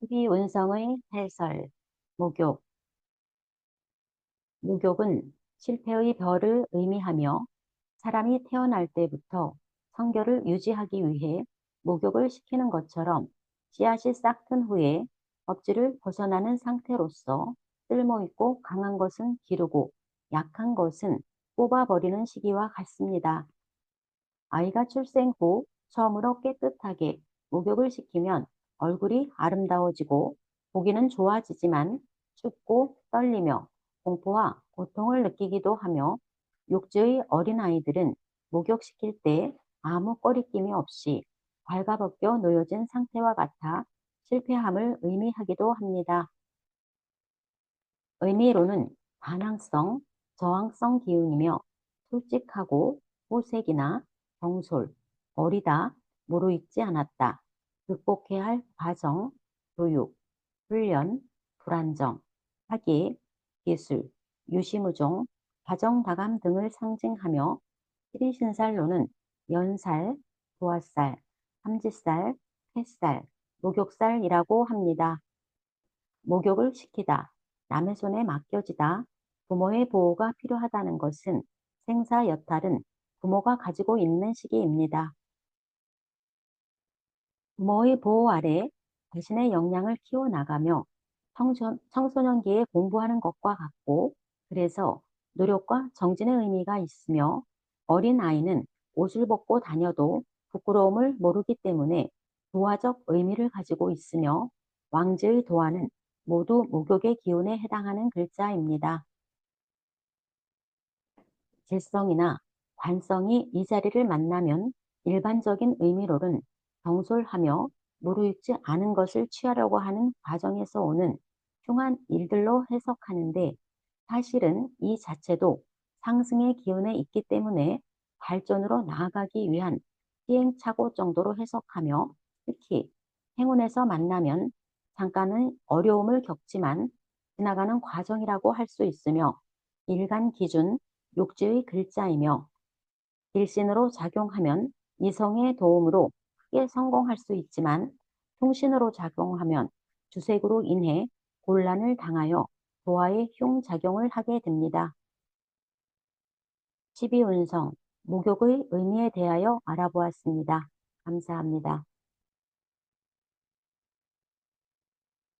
희비운성의 해설, 목욕 목욕은 실패의 별을 의미하며 사람이 태어날 때부터 성결을 유지하기 위해 목욕을 시키는 것처럼 씨앗이 싹튼 후에 껍질을 벗어나는 상태로서 쓸모있고 강한 것은 기르고 약한 것은 뽑아버리는 시기와 같습니다. 아이가 출생 후 처음으로 깨끗하게 목욕을 시키면 얼굴이 아름다워지고 보기는 좋아지지만 춥고 떨리며 공포와 고통을 느끼기도 하며 육지의 어린아이들은 목욕시킬 때 아무 꺼리낌이 없이 발가벗겨 놓여진 상태와 같아 실패함을 의미하기도 합니다. 의미로는 반항성, 저항성 기운이며 솔직하고 호색이나 정솔, 어리다, 무르익지 않았다, 극복해야 할 과정, 교육, 훈련, 불안정, 학예, 기술, 유시무종, 가정다감 등을 상징하며 시리신살로는 연살, 도화살, 삼지살, 햇살, 목욕살이라고 합니다. 목욕을 시키다, 남의 손에 맡겨지다, 부모의 보호가 필요하다는 것은 생사 여탈은 부모가 가지고 있는 시기입니다. 부모의 보호 아래 자신의 역량을 키워나가며 청소, 청소년기에 공부하는 것과 같고 그래서 노력과 정진의 의미가 있으며 어린 아이는 옷을 벗고 다녀도 부끄러움을 모르기 때문에 도화적 의미를 가지고 있으며 왕제의 도화는 모두 목욕의 기운에 해당하는 글자입니다. 질성이나 관성이 이 자리를 만나면 일반적인 의미로는 경솔하며 무르익지 않은 것을 취하려고 하는 과정에서 오는 흉한 일들로 해석하는데 사실은 이 자체도 상승의 기운에 있기 때문에 발전으로 나아가기 위한 시행착오 정도로 해석하며 특히 행운에서 만나면 잠깐은 어려움을 겪지만 지나가는 과정이라고 할 수 있으며 일간 기준 욕지의 글자이며 일신으로 작용하면 이성의 도움으로 크게 성공할 수 있지만 통신으로 작용하면 주색으로 인해 곤란을 당하여 도화의 흉작용을 하게 됩니다. 12운성, 목욕의 의미에 대하여 알아보았습니다. 감사합니다.